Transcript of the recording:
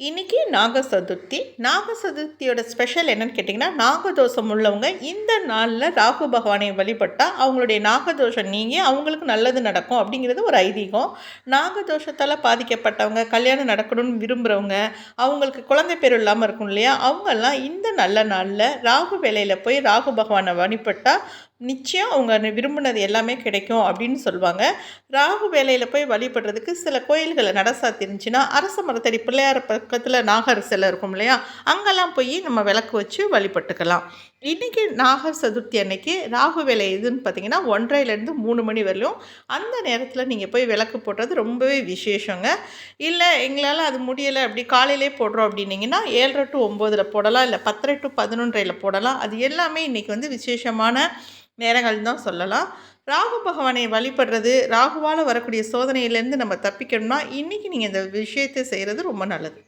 இன்னைக்கு நாக சதுர்த்தி நாக சதுர்த்தியோட ஸ்பெஷல் என்னன்னு கேட்டிங்கன்னா நாகதோஷம் உள்ளவங்க இந்த நாளில் ராகு பகவானை வழிபட்டால் அவங்களுடைய நாகதோஷம் நீங்கி அவங்களுக்கு நல்லது நடக்கும் அப்படிங்கிறது ஒரு ஐதீகம். நாகதோஷத்தால் பாதிக்கப்பட்டவங்க கல்யாணம் நடக்கணும்னு விரும்புகிறவங்க அவங்களுக்கு குழந்தை பேர் இல்லாமல் இருக்கும் இல்லையா? அவங்கெல்லாம் இந்த நல்ல நாளில் ராகு வேலையில் போய் ராகு பகவானை வழிபட்டால் நிச்சயம் அவங்க விரும்பினது எல்லாமே கிடைக்கும் அப்படின்னு சொல்லுவாங்க. ராகு வேலையில் போய் வழிபடுறதுக்கு சில கோயில்களை நடசாத்தி இருந்துச்சுன்னா அரச மரத்தடி பிள்ளையார் பக்கத்தில் நாகர் சிலை இருக்கும் இல்லையா? அங்கெல்லாம் போய் நம்ம விளக்கு வச்சு வழிபட்டுக்கலாம். இன்றைக்கி நாகர் சதுர்த்தி அன்னைக்கு ராகு வேலை எதுன்னு பார்த்தீங்கன்னா ஒன்றரைலேருந்து மூணு மணி வரலையும் அந்த நேரத்தில் நீங்கள் போய் விளக்கு போடுறது ரொம்பவே விசேஷங்க. இல்லை எங்களால் அது முடியலை அப்படி காலையிலே போடுறோம் அப்படின்னிங்கன்னா ஏழரை டு ஒம்போதில் போடலாம் இல்லை பத்தரை டு பதினொன்றையில் போடலாம். அது எல்லாமே இன்றைக்கி வந்து விசேஷமான நேரங்கள் தான் சொல்லலாம். ராகு பகவானை வழிபடுறது ராகுவால் வரக்கூடிய சோதனையிலேருந்து நம்ம தப்பிக்கணும்னா இன்றைக்கி நீங்கள் இந்த விஷயத்தை செய்கிறது ரொம்ப நல்லது.